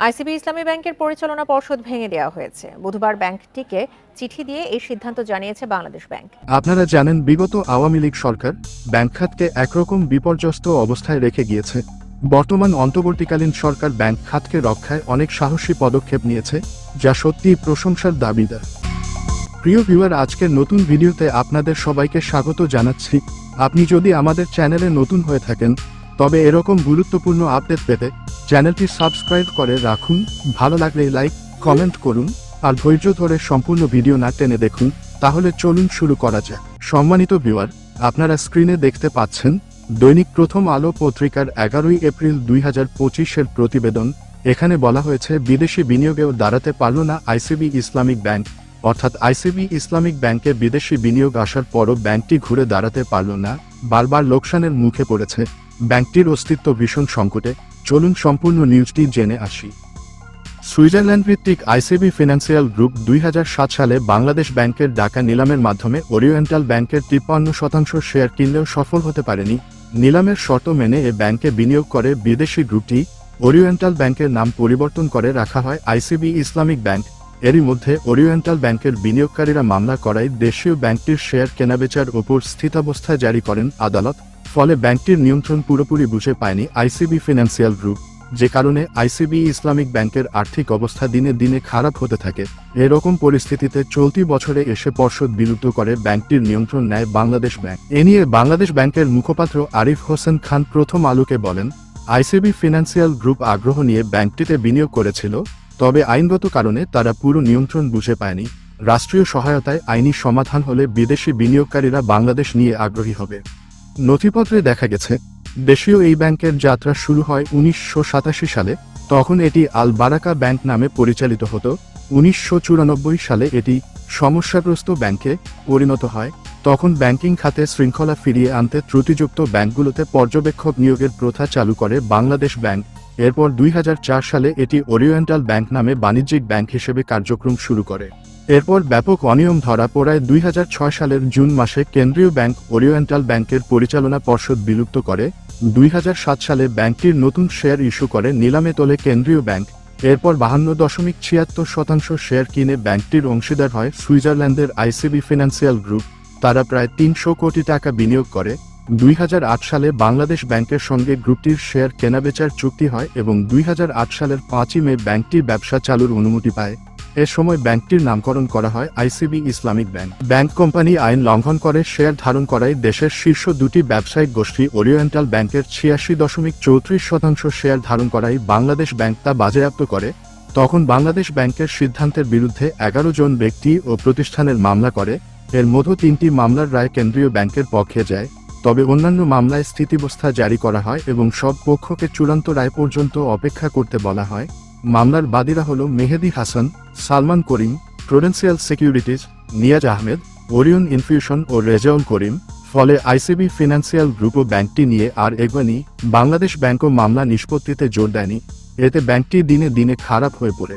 ICB ইসলামী ব্যাংকের পরিচালনা পর্ষদ ভেঙে দেওয়া হয়েছে। বুধবার ব্যাংকটিকে চিঠি দিয়ে এই সিদ্ধান্ত জানিয়েছে বাংলাদেশ ব্যাংক। আপনারা জানেন, বিগত আওয়ামী লীগ সরকার ব্যাংক খাতকে একরকম বিপর্যস্ত অবস্থায় রেখে গিয়েছে। বর্তমান অন্তর্বর্তীকালীন সরকার ব্যাংক খাতকে রক্ষায় অনেক সাহসী পদক্ষেপ নিয়েছে, যা সত্যিই প্রশংসার দাবিদার। প্রিয় ভিউয়ার, আজকের নতুন ভিডিওতে আপনাদের সবাইকে স্বাগত জানাচ্ছি। আপনি যদি আমাদের চ্যানেলে নতুন হয়ে থাকেন তবে এরকম গুরুত্বপূর্ণ আপডেট পেতে চ্যানেলটি সাবস্ক্রাইব করে রাখুন, ভালো লাগলে লাইক, কমেন্ট করুন, আর ধৈর্য ধরে সম্পূর্ণ ভিডিও না টেনে দেখুন, তাহলে চলুন শুরু করা যাক। সম্মানিত ভিউয়ার, আপনারা স্ক্রিনে দেখতে পাচ্ছেন, দৈনিক প্রথম আলো পত্রিকার এগারোই এপ্রিল দুই হাজার পঁচিশের প্রতিবেদন। এখানে বলা হয়েছে, বিদেশি বিনিয়োগেও দাঁড়াতে পারল না আইসিবি ইসলামিক ব্যাংক। অর্থাৎ আইসিবি ইসলামিক ব্যাংকে বিদেশি বিনিয়োগ আসার পরও ব্যাংকটি ঘুরে দাঁড়াতে পারল না, বারবার লোকসানের মুখে পড়েছে। ব্যাংকটির অস্তিত্ব ভীষণ সংকটে। চলুন সম্পূর্ণ নিউজটি জেনে আসি। সুইজারল্যান্ড ভিত্তিক আইসিবি ফিনান্সিয়াল গ্রুপ দুই হাজার সাত সালে বাংলাদেশ ব্যাংকের ডাকা নিলামের মাধ্যমে ওরিয়েন্টাল ব্যাংকের তিপ্পান্ন শতাংশ শেয়ার কিনলেও সফল হতে পারেনি। নিলামের শর্ত মেনে এ ব্যাংকে বিনিয়োগ করে বিদেশি গ্রুপটি ওরিয়েন্টাল ব্যাংকের নাম পরিবর্তন করে রাখা হয় আইসিবি ইসলামিক ব্যাংক। এরই মধ্যে ওরিয়েন্টাল ব্যাংকের বিনিয়োগকারীরা মামলা করায় দেশীয় ব্যাংকটির শেয়ার কেনাবেচার ওপর স্থিতাবস্থা জারি করেন আদালত। ফলে ব্যাংকটির নিয়ন্ত্রণ পুরোপুরি বুঝে পায়নি আইসিবি ফিনান্সিয়াল গ্রুপ, যে কারণে আইসিবি ইসলামিক ব্যাংকের আর্থিক অবস্থা দিনে দিনে খারাপ হতে থাকে। এরকম পরিস্থিতিতে চলতি বছরে এসে পর্ষদ বিলুপ্ত করে ব্যাংকটির নিয়ন্ত্রণ নেয় বাংলাদেশ ব্যাংক। এ নিয়ে বাংলাদেশ ব্যাংকের মুখপাত্র আরিফ হোসেন খান প্রথম আলোকে বলেন, আইসিবি ফিনান্সিয়াল গ্রুপ আগ্রহ নিয়ে ব্যাংকটিতে বিনিয়োগ করেছিল, তবে আইনগত কারণে তারা পুরো নিয়ন্ত্রণ বুঝে পায়নি। রাষ্ট্রীয় সহায়তায় আইনি সমাধান হলে বিদেশি বিনিয়োগকারীরা বাংলাদেশ নিয়ে আগ্রহী হবে। নথিপত্রে দেখা গেছে, দেশীয় এই ব্যাংকের যাত্রা শুরু হয় উনিশশো সাতাশি সালে, তখন এটি আল বারাকা ব্যাংক নামে পরিচালিত হতো। উনিশশো চুরানব্বই সালে এটি সমস্যাগ্রস্ত ব্যাংকে পরিণত হয়। তখন ব্যাংকিং খাতে শৃঙ্খলা ফিরিয়ে আনতে ত্রুটিযুক্ত ব্যাংকগুলোতে পর্যবেক্ষক নিয়োগের প্রথা চালু করে বাংলাদেশ ব্যাংক। এরপর দুই হাজার চার সালে এটি ওরিয়েন্টাল ব্যাংক নামে বাণিজ্যিক ব্যাংক হিসেবে কার্যক্রম শুরু করে। এরপর ব্যাপক অনিয়ম ধরা পড়ায় দুই হাজার ছয় সালের জুন মাসে কেন্দ্রীয় ব্যাংক ওরিয়েন্টাল ব্যাংকের পরিচালনা পর্ষদ বিলুপ্ত করে। দুই হাজার সাত সালে ব্যাংকটির নতুন শেয়ার ইস্যু করে নিলামে তোলে কেন্দ্রীয় ব্যাংক। এরপর বাহান্ন দশমিক ছিয়াত্তর শতাংশ শেয়ার কিনে ব্যাংকটির অংশীদার হয় সুইজারল্যান্ডের আইসিবি ফিনান্সিয়াল গ্রুপ। তারা প্রায় তিনশো কোটি টাকা বিনিয়োগ করে। দুই হাজার আট সালে বাংলাদেশ ব্যাংকের সঙ্গে গ্রুপটির শেয়ার কেনাবেচার চুক্তি হয় এবং দুই হাজার আট সালের পাঁচই মে ব্যাংকটির ব্যবসা চালুর অনুমতি পায়। এ সময় ব্যাংকটির নামকরণ করা হয় ICB Islamic bank. Bank company আইন লঙ্ঘন করে, শেয়ার ধারণ করায় দেশের শীর্ষ দুটি ব্যবসায়িক গোষ্ঠী ওরিয়েন্টাল ব্যাংকের ছিয়াশি দশমিক চৌত্রিশ শতাংশ শেয়ার ধারণ করায় বাংলাদেশ ব্যাংক তা বাজেয়াপ্ত করে। তখন বাংলাদেশ ব্যাংকের সিদ্ধান্তের বিরুদ্ধে এগারো জন ব্যক্তি ও প্রতিষ্ঠানের মামলা করে। এর মধ্যে তিনটি মামলার রায় কেন্দ্রীয় ব্যাংকের পক্ষে যায়। তবে অন্যান্য মামলায় স্থিতিবস্থা জারি করা হয় এবং সব পক্ষকে চূড়ান্ত রায় পর্যন্ত অপেক্ষা করতে বলা হয়। মামলার বাদীরা হল Mehedi Hasan, Salman Karim Prudential Securities Niaz Ahmed Orion Infusion ও রেজাউল করিম, ফলে আইসিবি ফিনান্সিয়াল গ্রুপ ও ব্যাংকটি নিয়ে আর এগোয়নি। বাংলাদেশ ব্যাংকও মামলা নিষ্পত্তিতে জোর দেয়নি। এতে ব্যাংকটি দিনে দিনে খারাপ হয়ে পড়ে।